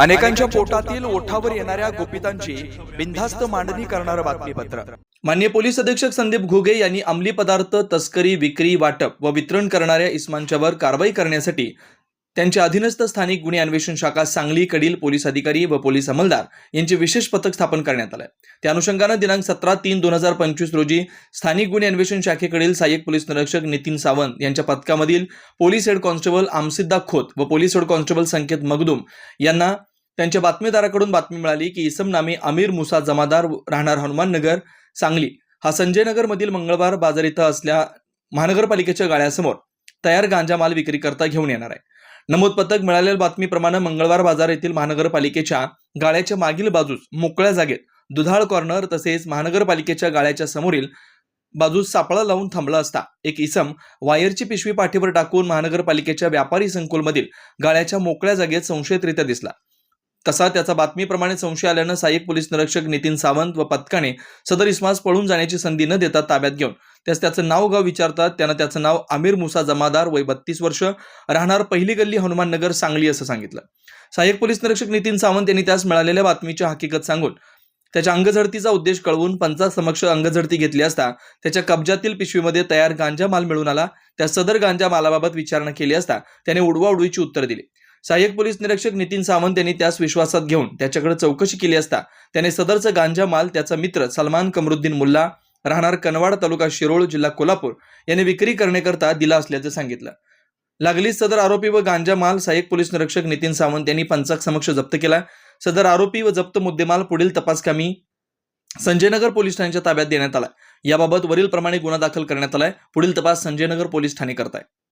अनेकांच्या पोटातील ओठावर येणाऱ्या गोपितांची बिनधास्त मांडणी करणारं बातमीपत्र. मान्य पोलीस अधीक्षक संदीप घुगे यांनी अंमली पदार्थ तस्करी विक्री वाटप व वितरण करणाऱ्या इस्मांच्यावर कारवाई करण्यासाठी त्यांच्या अधीनस्थ स्थानिक गुन्हे अन्वेषण शाखा सांगली कडील पोलीस अधिकारी व पोलीस अंमलदार यांचे विशेष पथक स्थापन करण्यात आलं त्या अनुषंगानं दिनांक सतरा तीन दोन हजार पंचवीस रोजी स्थानिक गुन्हे अन्वेषण शाखेकडील सहाय्यक पोलीस निरीक्षक नितीन सावंत यांच्या पथकामधील police head constable Amsidda Khot व police head constable Sanket Magdum यांना त्यांच्या बातमीदाराकडून बातमी मिळाली की इसम नामी अमीर मुसा जमादार राहणार हनुमाननगर सांगली. हा संजयनगर मधील मंगळवार बाजार इथं असल्या महानगरपालिकेच्या गाळ्यासमोर तयार गांजा माल विक्री करता घेऊन येणार आहे. नमूद पथक मिळालेल्या बातमीप्रमाणे मंगळवार बाजार येथील महानगरपालिकेच्या गाळ्याच्या मागील बाजूस मोकळ्या जागेत दुधाळ कॉर्नर तसेच महानगरपालिकेच्या गाळ्याच्या समोरील बाजूस सापळा लावून थांबला असता. एक इसम वायरची पिशवी पाठीवर टाकून महानगरपालिकेच्या व्यापारी संकुलमधील गाळ्याच्या मोकळ्या जागेत संशयितरित्या दिसला. तसा त्याचा बातमीप्रमाणे संशय आल्यानं सहाय्यक पोलीस निरीक्षक नितीन सावंत व पथकाने सदर इस्मास पळून जाण्याची संधी न देता ताब्यात घेऊन त्यास त्याचं नाव गाव विचारतात त्यानं त्याचं नाव आमिर मुसा जमादार वय बत्तीस वर्ष राहणार पहिली गल्ली हनुमाननगर सांगली असं सांगितलं. सहाय्यक पोलीस निरीक्षक नितीन सावंत यांनी त्यास मिळालेल्या बातमीची हकीकत सांगून त्याच्या अंगझडतीचा उद्देश कळवून पंचासमक्ष अंगझडती घेतली असता त्याच्या कब्जातील पिशवीमध्ये तयार गांजा माल मिळून आला त्या सदर गांजा मालाबाबत विचारणा केली असता त्याने उडवाउडवीची उत्तर दिली. सहाय्यक पोलीस निरीक्षक नितीन सावंत यांनी त्यास विश्वासात घेऊन त्याच्याकडे चौकशी केली असता त्याने सदरचा गांजा माल त्याचा मित्र सलमान कमरुद्दीन मुल्ला राहणार कनवाड तालुका शिरोळ जिल्हा कोल्हापूर याने विक्री करण्याकरता दिला असल्याचं सांगितलं. लागलीच सदर आरोपी व गांजा माल सहाय्यक पोलीस निरीक्षक नितीन सावंत यांनी पंचाक समक्ष जप्त केला. सदर आरोपी व जप्त मुद्देमाल पुढील तपासकामी संजयनगर पोलीस ठाण्याच्या ताब्यात देण्यात आला. याबाबत वरील प्रमाणे गुन्हा दाखल करण्यात आलाय. पुढील तपास संजयनगर पोलीस ठाणे करताय.